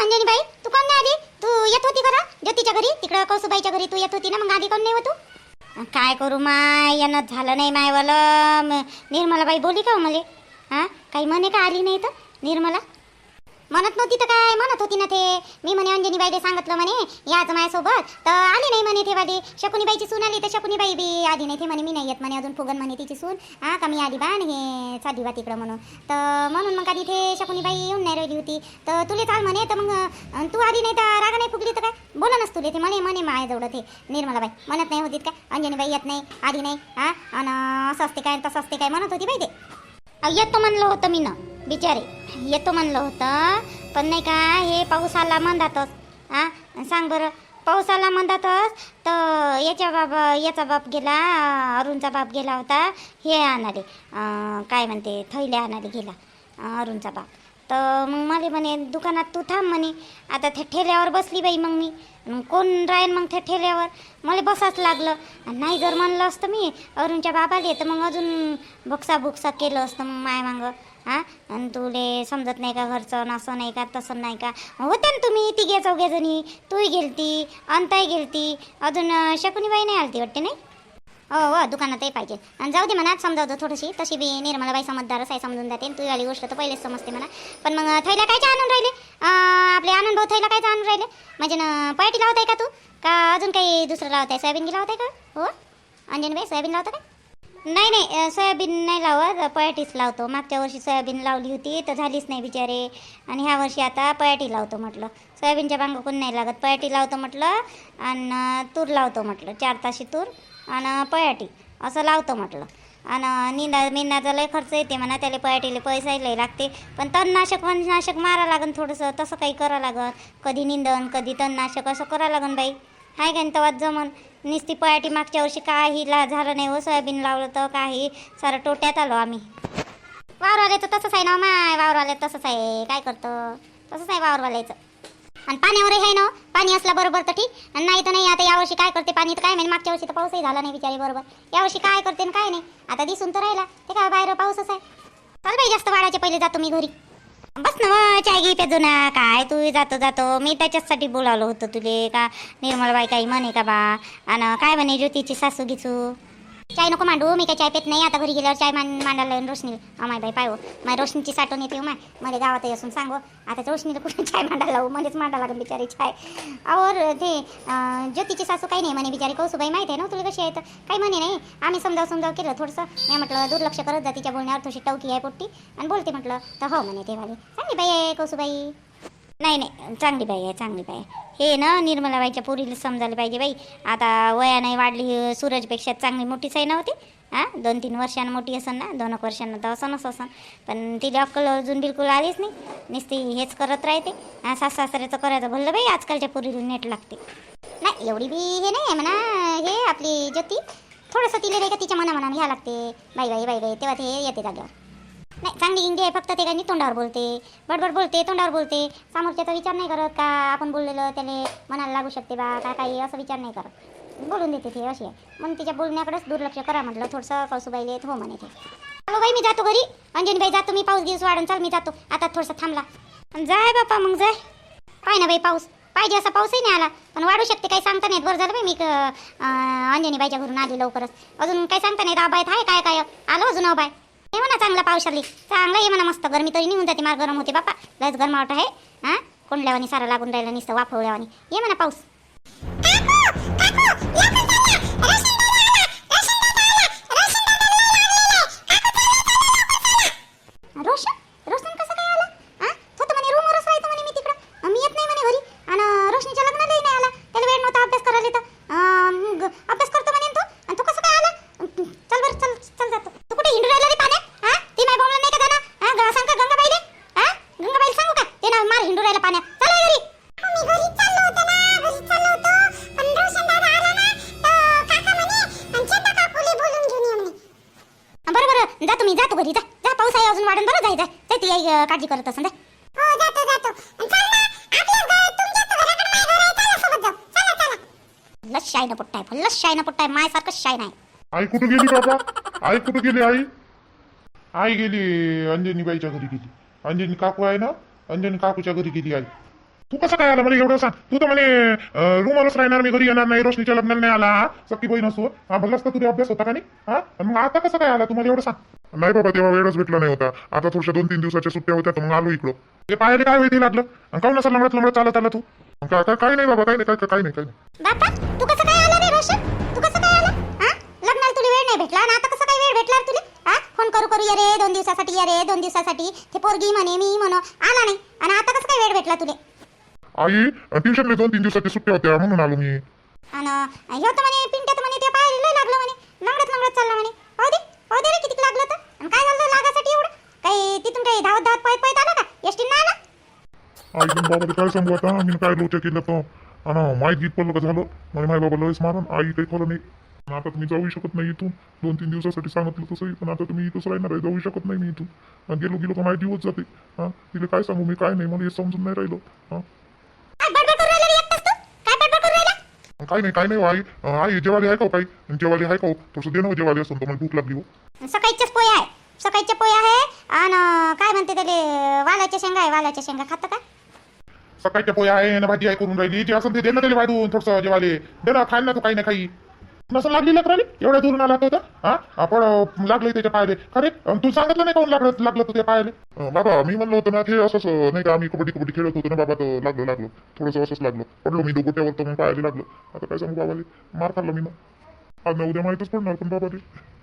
अंजनी बाई तू कोण नाही आली? तू येत होती का ज्योतीच्या घरी? तिकडं कौसुबाईच्या घरी तू येत होती ना? मग आधी कोण नाही हो तू काय करू माय यानं झालं नाही मायवालं निर्मलाबाई बोली का मला मले? हा? काही म्हणे का आली नाही तर निर्मला? म्हणत नव्हती तर काय? म्हणत होती ना ते. मी म्हणे अंजनी बाईले सांगितलं म्हणे याच माझ्यासोबत तर आली नाही म्हणे ते वाली. शकुनीबाईची सून आली तर शकुनीबाई बी आली नाही ते म्हणे. मी नाही येत म्हणे अजून. फुगन म्हणे तिची सून. हा का मी आली बा आणि हे चालली बा तिकडं म्हणून. तर म्हणून मग आधी ते शकुनीबाई नाही राहिली होती. तर तुले चाल म्हणे तर मग तू आली नाही तर रागा नाही फुगली तर काय? बोला नस तुले ते म्हणे म्हणे माझ्याजवळ ते. निर्मलाबाई म्हणत नाही होती काय? अंजनीबाई येत नाही आली नाही हा? आणि असं असते काय तसं असते काय म्हणत होती बाई ते. येतो म्हणलं होतं मी ना बिचारे. येतो म्हणलं होतं पण नाही का हे पाऊस आला म्हणतातच हा? सांग बरं पाऊस आला म्हणतातच तर याच्या बाप याचा बाप गेला अरुणचा बाप गेला होता हे आणाले काय म्हणते थैले आणाले गेला अरुणचा बाप. तर मग मला म्हणे दुकानात तू थांब म्हणे. आता त्या ठेल्यावर बसली बाई मग मी. मग कोण राहीन मग त्या ठेल्यावर? मला बसाच लागलं. आणि नाही जर म्हणलं असतं मी अरुणच्या बाबाले तर मग अजून भुकसा भुकसा केलं असतं मग माय मागं. हां? आणि तुले समजत नाही का घरचं न असं नाही का तसं नाही का? होत्या ना तुम्ही तिघे चौघे जणी तूही गेलती अंताही गेलती. अजून शकुनीबाई नाही आलती वाटते नाही? हो हो दुकानातही पाहिजे. आणि जाऊ दे म्हणा समजावतो थोडीशी. तशी बी निर्मलाबाई समजदारच आहे समजून जाते. तू वाली गोष्ट तर पहिलेच समजते म्हणा. पण मग थैला कायच्या आणून राहिले? आपले आनंद भाऊ थैला कायचं आणून राहिले? म्हणजे ना पयाटी लावताय का तू? का अजून काही दुसरं लावताय? सोयाबीन गी लावताय का? हो? अंजनबाई सोयाबीन लावता का नाही नाही सोयाबीन नाही लावत. पयाटीच लावतो. मागच्या वर्षी सोयाबीन लावली होती तर झालीच नाही बिचारे. आणि ह्या वर्षी आता पयाटी लावतो म्हटलं. सोयाबीनच्या बांगा कोण नाही लागत. पयाटी लावतो म्हटलं आणि तूर लावतो म्हटलं. चार ताशी तूर. आणि पयाटी असं लावतं म्हटलं. आणि निंदा मिंदाचा लय खर्च येते म्हणा त्याला पयाटीला पैसा लय लागते. पण तणनाशक वननाशक मारा लागन थोडंसं तसं काही करा लागन. कधी निंदन कधी तणनाशक असं करा लागन बाई. हाय का तवाच जमन. नुसती पयाटी मागच्या वर्षी काही ला झालं नाही हो सोयाबीन लावलं तर काही. सारं टोट्यात आलो आम्ही. वावरवाल्याचं तसंच आहे ना माय वावरवाल्या तसंच आहे. काय करतं? तसंच आहे वावरवाल्याचं. आणि पाण्यावरही आहे ना पाणी असला बरोबर तर ठीक. आणि नाही तर नाही आता यावर्षी काय करते पाणी? तर काय माहिती मागच्या वर्षी तर पाऊसही झाला नाही बिचारी बरोबर. यावर्षी काय करते आणि काय नाही? आता दिसून तर राहिला. ते काय बाहेर पाऊसच आहे. चल बाई जास्त वाढायचे पहिले जातो मी घरी. बस ना चाय घे प्याजो ना. काय तू जातो जातो. मी त्याच्याचसाठी बोलावलं होतं तुले का? निर्मलबाई काही म्हणे का बा? आणि काय म्हणे ज्योतीची सासू गिसू चाय नको मांडू मी काय चाय पेत नाही. आता घरी गेल्यावर चाय मांड मांडायला लावून रोशनी माय बाई पायो हो. माय रोशनीची साठवण येते हो, माय. मला असून सांगो. आता रोशनीला कुठे चाय मांडायला लावू? मध्येच मांडायला लागेल बिचारी चाय. और ते ज्योतीची सासू काही नाही म्हणे बिचारी. कौसुबाई माहिती आहे ना हो तुला कशी आहे तर? काही म्हणे नाही. आम्ही समजाव समजाव केलं थोडंसं. मी म्हटलं दुर्लक्ष करत जा तिच्या बोलण्यावर थोडीशी टवकी आहे पोट्टी. आणि बोलते म्हटलं तर हो म्हणे ते वाली चांगली बाई आहे कौसुबाई. नाही नाही चांगली बाई आहे चांगली बाई आहे. हे ना निर्मलाबाईच्या पोरीला समजायला पाहिजे बाई. आता वया नाही वाढली सूरजपेक्षा चांगली मोठीच आहे नव्हती हो हां दोन तीन वर्षानं मोठी असन ना दोन एक वर्षांना तर असं असन. पण तिला अक्कल अजून बिलकुल आलीच नाही. नुसती हेच करत राहते. हां सास सासऱ्याचं करायचं भरलं बाई आजकालच्या पोरीला नेट लागते. नाही एवढी बी हे नाही आहे म्हणा हे आपली ज्योती. थोडंसं तिला नाही का तिच्या मनामनाने घ्या लागते. बाई बाई बाई बाई तेव्हा ते येते जाग्यावर नाही चांगली इंगी आहे फक्त ते काही तोंडावर बोलते. बडबड बोलते तोंडावर बोलते. समोरच्याचा विचार नाही करत का आपण बोललेलं त्याने मनाला लागू शकते बा का काही असं विचार नाही करत. बोलून देते ते अशी आहे. म्हणून तिच्या बोलण्याकडेच दुर्लक्ष करा म्हटलं थोडंसं कौसुबाईले हो म्हणे ते. चालू बाई मी जातो घरी. अंजनीबाई जातो मी पाऊस दिवस वाढून चाल मी जातो. आता थोडंसं थांबला. जाय बापा मग जाय. पाय ना बाई पाऊस. पाहिजे असा पाऊसही नाही आला. पण वाढू शकते काही सांगता नाही बरं झालं बाई मी अंजनीबाईच्या घरून आली लवकरच. अजून काही सांगता नाही आबायत आहे काय काय? आलो अजून अबाय हे म्हणा चांगला पाऊस आली. चांगला ये म्हणा मस्त. गरमी तरी निघून जाते. मार गरम होते बापा. लयच गरमावट आहे हा? कोंडल्यावानी सारा लागून राहिला निसतं वाफवल्यावानी. ये म्हणा पाऊस. करत असं हो जातो जातो. चल ना आपल्या तुमच्या घराकडे माझ्या घर आहे. चला सोबत जाऊ. चला चला. लस शायनं पोट्टा आहे फल्लस शायनं पोट्टा आहे मायसारखं शाय नाही. आई कुठं गेली बाबा? आई कुठं गेली आई? आई गेली अंजनीबाईच्या घरी गेली. अंजनी काकू आहे ना? अंजनी काकूच्या घरी गेली आई. तू कसं काय आला? मला एवढं सांग. तू तर म्हणे रूमवरच राहणार मी घरी येणार नाही रोशनीच्या लग्नाला नाही आला. सख्खी बहीण असो. हा भलाच तर तुझा अभ्यास होता का नाही? हा? मग आता कसं काय आला? तुम्हाला एवढं सांग. नाही बाबा तेव्हा वेळच भेटला नाही होता. आता थोड्या दोन तीन दिवसाच्या सुट्ट्या होत्या तर मग आलो इकडं. ते पायाने काय वेळ लागलं? आणि काऊन असं लंगडत लंगडत चालत आला तू? काय काय काही नाही बाबा काही नाही काय काही नाही नाही. तू कसं काय आला रे रोशन? तू कसं काय आला? हा? लग्नाला तुला वेळ नाही भेटला आणि आता कसं काय वेळ भेटला रे तुला? हा? फोन करू करू ये रे दोन दिवसासाठी ये रे दोन दिवसासाठी. ते पोरगी म्हणे मी म्हणू आला नाही. आणि आता कसं काय वेळ भेटला तुले? आई ट्युशनला दोन तीन दिवसाच्या सुट्ट्या होत्या म्हणून आलो मी. आणि ह्यो तर म्हणे पिंट्या तर म्हणे ते पाय लय लागलं म्हणे. लंगडत लंगडत चालला म्हणे. हो दे हो दे रे किती लागलं तर. आणि काय झालं लागासाठी एवढं? काही तिथून काही धावत धावत पळत पळत आला का? एसटी ना आला? आई पण बाबा काय सांगू आता? मी काय लोचा केलं तर आणि माहीत गीत पडलं का झालं? माय बाबा लयच मारण आई काही खरं नाही. आता तुम्ही जाऊ शकत नाही इथून. दोन तीन दिवसासाठी सांगितलं तसंही पण आता तुम्ही इथंच राहणार आहे जाऊ शकत नाही मी इथून. गेलो गेलो का माझी दिवस जाते. हा तिला काय सांगू मी? काय नाही मला हे समजून नाही राहिलं. हा काय बडबड करू राहिला रे एकटाच तू काय बडबड करू राहिला काय नाही काय नाही हो आई. आई जेवाली आहे का हो काही? जेवाली आहे का हो? थोडंसं देणं हो जेवाली असं तर मला भूक लागली हो. सकाळच्याच पोया आहे. सकाळच्या पोया आहे आणि काय म्हणते त्याले वालाच्या शेंगा आहे वालाच्या शेंगा. खातं का? सकाळच्या पोया आहे ना भाजी आहे करून राहिली. जे असं ते दे ना त्याला वाढून थोडंसं जेवाले दे ना खाय ना तू काही ना काही. नसं लागली लेकराली एवढ्या दुरून आला होता? हा? आपण लागलं त्याच्या पायाले. खरे? अं, तू सांगितलं नाही काऊन लागलं लागलं तुझ्या पायाले? बाबा मी म्हणलं होतं ना ते असंच नाही का आम्ही कबड्डी कबड्डी खेळत होतो ना बाबा तर लागलं लागलं. थोडंसं असंच लागलं. पडलो मी गोट्यावर तर मग पायाले लागलं. आता काय सांगू बाबाले? मार खाल्ला मी ना. आज ना उद्या माहीतच पडणार पण बाबा ते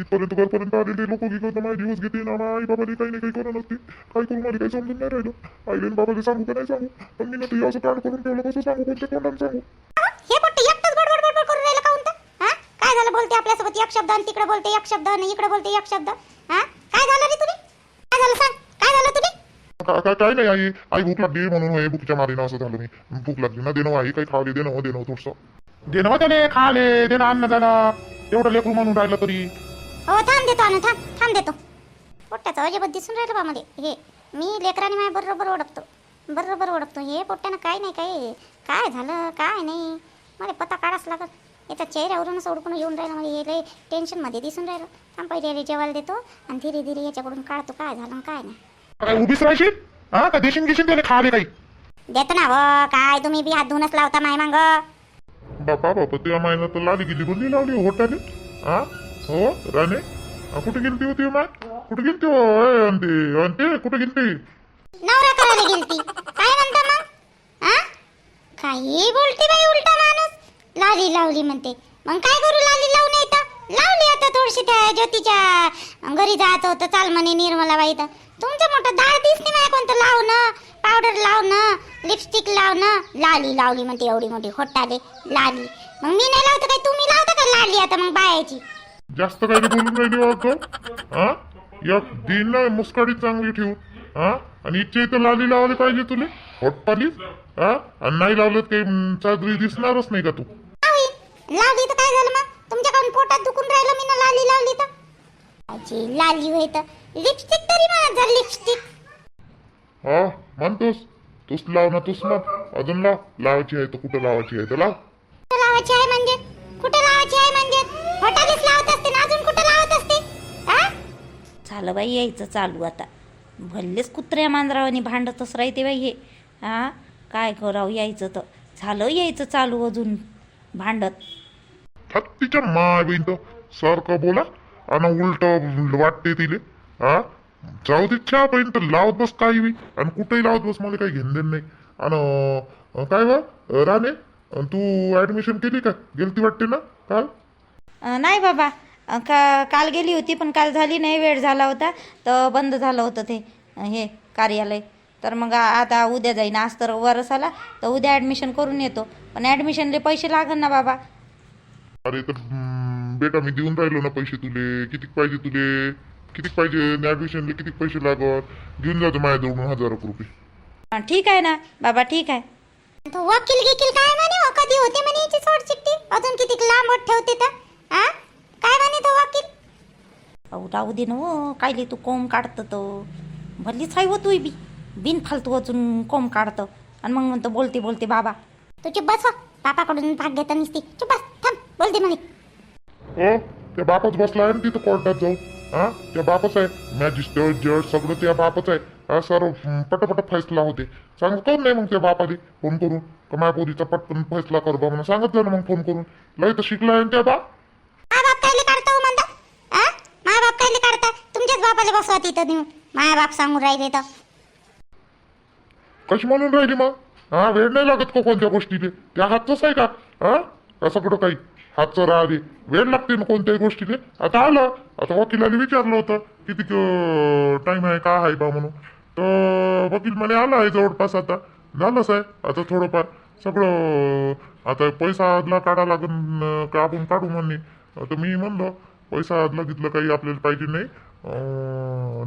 इथपर्यंत घरपर्यंत आले ते लोक की करता माझे दिवस घेते ना आई बाबाले काही नाही काही करा नसते. काय करू मला काही समजून नाही राहिलं. आईले बाबाले सांगू का नाही सांगू? पण मी ना ते असं काढ करून ठेवलं कसं सांगू कोणत्या तोंडाने सांगू अहो, हे पोट्टे एकटंच बडबड बडबड करू राहिलं काऊन तर हा काय झालं बोलते आपल्यासोबत एक शब्द आणि तिकडे बोलते एक शब्द आणि इकडे बोलते एक शब्द. हा? काय झालं रे तुले काय झालं सांग काय झालं तुले का- का- काय नाही आई आई भूक लागली म्हणून हे भूकच्या मारीनं असं झालं मी भूक लागली ना देणं आई काही खावली देणं हो देणं थोडस. देणं त्याने खाले देणं अन्न जाणं तेवढं लेकरू म्हणून राहिलं तरी. हो थांब देतो अनु थांब थांब देतो. पोट्ट्याचं अजिबात दिसून राहिलं बा मध्ये. हे मी लेकराने माझ्या बरोबर ओळखतो. बरोबर ओळखतो. हे पोट्ट्यानं काय नाही काय? काय झालं काय नाही? मला पत्ता काढाच लागत याच्या चेहऱ्यावरूनच ओळखून येऊन राहिलं मला हे लय टेन्शनमध्ये दिसून राहिलं. थांब पहिले याला जेवायला देतो आणि धीरे धीरे याच्याकडून काढतो काय झालं आणि काय नाही. काय उभीच राहशील? हा का देशील घेशील त्याने खाले काही? देतो ना व काय तुम्ही बी हात धुवूनच लावता माय मांग. बापा बापा त्या महिन्यात तर लाली गेली बोलली लावली होटाने. हा? हो राणे? हा, कुठे गेलती होती माय? कुठे गेलती हो? ए, अंते अंते कुठे गेलती? नवरा करायला गेलती. काय म्हणता मग? हा? काही बोलते बाई उलटा लाली लावली म्हणते. मग काय करू लाली नाही तर लावली आता थोडीशी त्या ज्योतीच्या घरी जात होतं. चाल म्हणे निर्मलाबाई तर तुमचं मोठं दाळ दिसते नाही कोणतं? लावणं. पावडर लावणं. लिपस्टिक लावणं. लाली लावली म्हणते एवढी मोठी. होटाले. लाली. मग मी नाही लावतो काय? तुम्ही लावता का लाली आता मग बायाची? जास्त काही बोलून राहिली हो वाटतं हा? एक दिन ना मुस्काडी चांगली ठेवू. हा? आणि इच्छा इथं लाली लावली पाहिजे तुले. होटपाली. हा? आणि नाही लावलं काही चादरी दिसणारच नाही का तू? लावली तर काय झालं मग? तुमच्याकडून पोटात दुखून राहिलं मी ना लाली लावली तर. आजी लाली होय तर. लिपस्टिक तरी म्हणत जा लिपस्टिक हा म्हणतोस. तूच लाव ना तूच लाव अजून लाव. लावायची आहे तर कुठं लावायची आहे तर लाव. कुठं लावायची आहे म्हणजे? कुठं लावायची आहे म्हणजे? होटालीच लावत असते ना अजून कुठं लावत असते? हा? झालं बाई यायचं चालू आता. भल्लेच कुत्र्या मांजरावानी भांडतच राहते बाई हे. हा? काय करावं यायचं तर. झालं यायचं चालू अजून. भांडत. हत्तीच्या माय बहीण तर सारखं बोला? आणि उलट वाटते तिले. हा जाऊ दे चहा बहीण तर लावत बस काही बी. आणि कुठेही लावत बस मला काही घेणं नाही. आणि काय बा राणे तू ऍडमिशन केली का? गेलती वाटते ना काल? नाही बाबा. का काल गेली होती पण काल झाली नाही वेळ झाला होता. तर बंद झालं होतं ते हे कार्यालय. तर मग आता उद्या जाईन. आज तर वरस आला तर उद्या ॲडमिशन करून येतो. पण ॲडमिशनले पैसे लागन ना बाबा. अरे तर बेटा मी देऊन राहिलो ना पैसे तुले. किती पाहिजे तुले? किती पाहिजे? ऍडमिशनले किती पैसे लागत घेऊन जातो माझ्याजवळून हजार रुपये. हां ठीक आहे ना. बाबा ठीक आहे. तो वकील गिकील काय म्हणे? हो? कधी होते म्हणे याची सोड चिठ्ठी. अजून किती लांबट ठेवते तर. हा? काय म्हणे तो वकील? अहो राहू दे ना हो. कायले तू कोंब काढतं तो? भल्लीच आहे हो तू बी. बिन फालतू अजून कोंब काढतं. आणि मग म्हणतो बोलते बोलते बाबा. तू चुप बस हो. बापाकडून भाग घेता नसती. चुप बस. बोलते म्हणे हो त्या बापाच बसला आहे ना तिथं कोर्टात जाऊ हा? त्या बापच आहे. मॅजिस्ट्रेट जज सगळं त्या बापच आहे. हा सर पटापट फैसला होते. सांग कोण नाही मग त्या बापाले फोन करून? का माझ्या पोरीचा पटकन फैसला कर बा म्हणून सांगितलं ना मग फोन करून. लय तर शिकला आहे ना त्या बा. मा बाप कायले काढता हो म्हणता? हा मा बाप कायले काढता? तुमच्याच बापाला बसवा तिथं नेऊन. माया बाप सांगून राहिले तर. कशी म्हणून राहिली मग? हा वेळ नाही लागत का कोणत्या गोष्टीले? त्या हातचंच आहे का? हा? असं कुठं काही? हातचं राहते वेळ लागते ना कोणत्याही गोष्टीने आता आलं. आता वकिलाने विचारलं होतं किती टाइम आहे का आहे बा म्हणून. तर वकील म्हणे आला आहे जवळपास आता. झालंच आहे आता थोडंफार. सगळं आता पैसा आदला काढा लागन का आपण काढू म्हणणे तर मी म्हणलं पैसा आदला घेतलं काही आपल्याला पाहिजे नाही.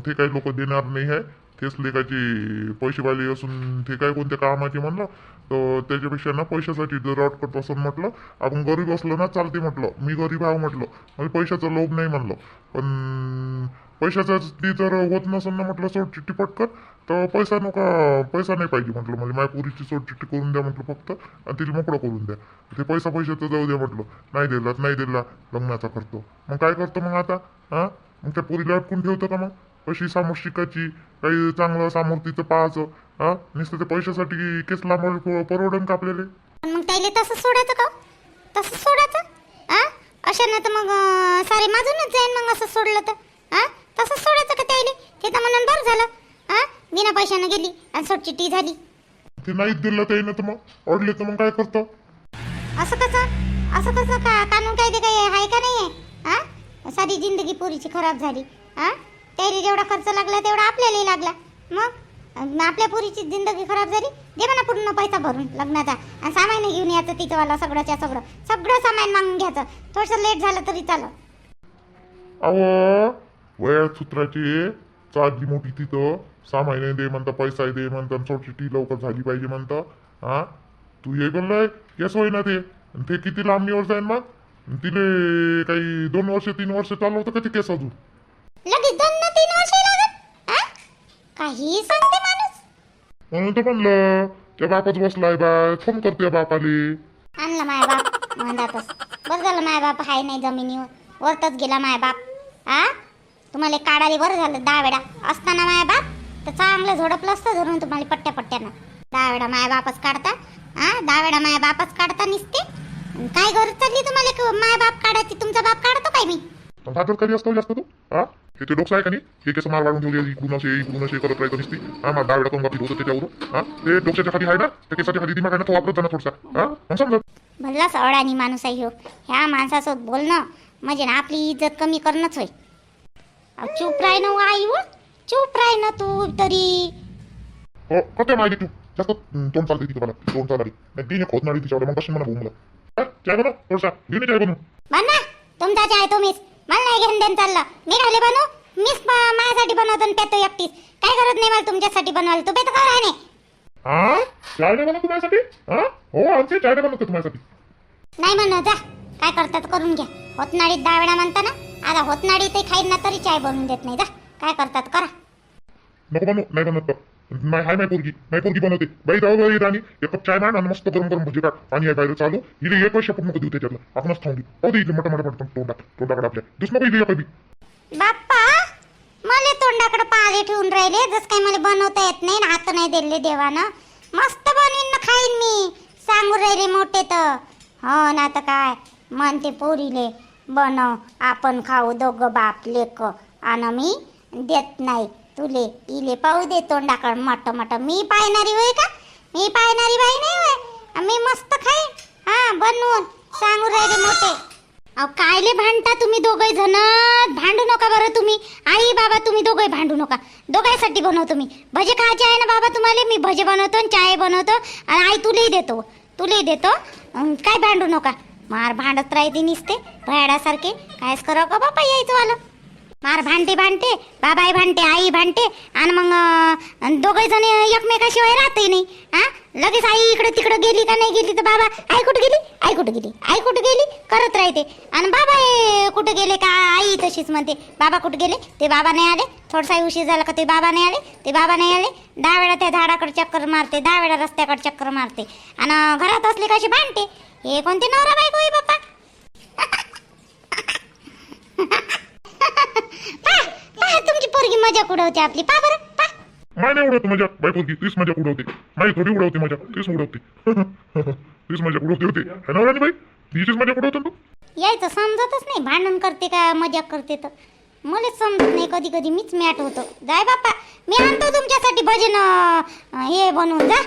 ते काही लोक देणार नाही आहे. तेच लेखाची पैसेवाले असून ते काय कोणत्या कामाचे म्हणलं? तर त्याच्यापेक्षा ना पैशासाठी जर अटकत असं म्हटलं आपण गरीब असलो ना चालते म्हटलं मी गरीब आहो म्हटलं म्हणजे पैशाचा लोभ नाही म्हणलं. पण पैशाचा ती जर होत नसेल ना म्हटलं सोड चिठ्ठी पटकन तर पैसा नका पैसा नाही पाहिजे म्हटलं. म्हणजे माझ्या पुरीची सोड चिठ्ठी करून द्या म्हटलं फक्त आणि तिला मोकळं करून द्या. ते पैसा पैशाचं जाऊ द्या म्हटलं. नाही दिला नाही दिला लग्नाचा करतो मग काय करतो मग आता? हा? मग त्या पुरीला अटकून ठेवतो का मग? कशी समोर शिकायची काही चांगलं समोर तिचं पाहायचं हा? नुसतं ते पैशासाठी केस लांबवलं परवडन का आपल्याला? मग त्याला तसं सोडायचं का तसं सोडायचं? हा? अशानं तर मग सारे माझूनच जाईन मग असं सोडलं तर. हा? तसं सोडायचं का त्याला? ते तर म्हणून बरं झालं. हा? बिना पैशानं गेली आणि सोडचिट्टी झाली. ते नाहीच दिलं त्यानं तर मग. अडले तर मग काय करतो? असं कसं? असं कसं? का कानून कायदे काही आहे का नाही आहे हा? सारी जिंदगी पुरीची खराब झाली. हा? त्याला जेवढा खर्च लागला तेवढा आपल्यालाही लागला. मग? आपल्या पुरीची जिंदगी खराब झाली दे म्हणा पूर्ण पैसा भरून लग्नाचा. आणि सामान घेऊन यायचं तिचंवाला सगळंच्या सगळं. सगळं सामान मागून घ्यायचं. थोडंसं लेट झालं तरी चालं अहो वया सूत्राची चादली मोठी तिथं. सहा दे म्हणता पैसा दे म्हणता छोटी लवकर झाली पाहिजे म्हणता. हा? तू हे बोललाय केस होईना ते. ते किती लांबणीवर जाईन मग? तिले काही दोन वर्ष तीन वर्ष चालवतं का ते केस अजून? लगेच दोन ना तीन वर्ष लागत हा काही सांगते माणूस. म्हणून तर म्हणलं त्या बापाच बसलाय बा फोन करते बापाले. आणला माय बाप म्हणतातच बरं झालं माय बाप हाय नाही जमिनीवर. वरतच गेला माय बाप. हा तुम्हाला काढाले बरं झालं दहा वेळा. असताना माय बाप तर चांगलं झोडपलं असतं धरून तुम्हाला पट्ट्या पट्ट्यानं. दहा वेळा माय बापच काढता. हा दहा वेळा माय बापच काढता निसते. अन काय गरज चालली तुम्हाला माय बाप काढायची? तुमचा बाप काढतो काय मी? भाजर कधी असतो जास्त तू? हा हे ते डोकं आहे का नाही? हे केस मार वाढून ठेवले इकडून असे इकडून असे करत राहायचं नुसती. हा मला दहा वेळा करून होतं त्याच्यावरून. हा ते डोक्याच्या खाली आहे ना? त्या केसाच्या खाली दिमाग आहे ना? तो वापरत जाणार थोडसा. हा मग समजत भल्लाच अडाणी माणूस आहे ह्यो. ह्या माणसासोबत बोलणं म्हणजे ना आपली इज्जत कमी करणंच होय. अहो, चूप राह ना आई व चूप राह ना तू तरी. हो कते माहिती तू जास्त तोंड चालते तिथे मला. तोंड चालली नाही तिने नाही तिच्यावर मग कशी मला भूमला हा, चाय बनव थोडसा. घेऊन ये चाय बनवून. बना तुमचा चाय तुम्हीच मला नाही घेऊन देणं चाललं. मी राहिले बनू. मीच माझ्यासाठी बनवतो पेतो एकटीच. काय करत नाही मला तुमच्यासाठी बनवायला. तू पेतो का हा चाय नाही बनवत हा हो आमचे चाय नाही बनवतो तुम्हाला नाही म्हणा जा. काय करतात करून घ्या. होतनाडीत दहा वेळा म्हणता ना आता होतनाडी ते खाईन ना तरी चाय बनवून देत नाही. जा. काय करतात करा. नको बनवू नाही बनवत माय हाय माय पोरगी. माय पोरगी बनवते. बाई जाऊ बाई राणी. एक कप चाय मांड आणि मस्त गरम गरम भजी काढ पाणी आहे बाहेर चालू. हिला एक वर्ष नको देऊ त्याच्यातलं. आपणच थांबली हो दे इथे मोठा मोठा पडतो तोंडात. तोंडाकडे आपल्या. दुसरं काही कधी बाप्पा मला तोंडाकडे पाले ठेवून राहिले. जस काय मला बनवता येत नाही ना हात नाही दिले देवानं. मस्त बनवीन ना खाईन मी. सांगू राहिले मोठे तर. हो ना तर काय? म्हणते पोरीले बनव. आपण खाऊ दोघं बाप लेक आणि मी देत नाही. तुले इले पाहू दे तोंडाकडे मोठं मोठं. मी पाहणारी होय का? मी पाहणारी बाई नाही होय? मी मस्त खाई हा बनवून. सांगू राहिले मोठे. अहो कायले भांडता तुम्ही दोघे जण? भांडू नका बरं तुम्ही. आई बाबा तुम्ही दोघे भांडू नका. दोघांसाठी बनवतो मी. भजे खायचे आहे ना बाबा तुम्हाला? मी भजे बनवतो आणि चाय बनवतो. आणि आई तुलाही देतो. तुलाही देतो. काय भांडू नका. मार भांडत राहते निसते. भयाडासारखे. कायच करावं का बापा यायचं आलं मार भांडते भांडते बाबाई भांडते आई भांडते आणि मग दोघे जण एकमेकाशिवाय राहते नाही. हा? लगेच आई इकडे तिकडे गेली का नाही गेली तर बाबा आई कुठे गेली? आई कुठे गेली? आई कुठे गेली? करत राहते. आणि बाबा कुठे गेले का? आई तशीच म्हणते बाबा कुठे गेले? ते बाबा नाही आले. थोडसा उशीर झाला का ते बाबा नाही आले? ते बाबा नाही आले. दहा वेळा त्या झाडाकडे चक्कर मारते दहा वेळा रस्त्याकडे चक्कर मारते. आणि घरात असले कशी भांडते? हे कोणते नवरा बायको आहे बाप्पा पहा पहा तुमची पोरगी मजा कुठं होती आपली? पहा बरं पहा माय नाही उडवते मजा. बायको की तीच मजा उडवते माई थोडी उडवते मजा. तीच उडवते. तीच मजा उडवते होते है ना राणी बाई? तिचीच मजा उडवतो तू? यायचं समजतच नाही. भांडण करते का मजाक करते तर? मलाच समजत नाही. कधी कधी मीच मॅट होतो. जाय बापा मी आणतो तुमच्यासाठी भजन हे बनवून जा.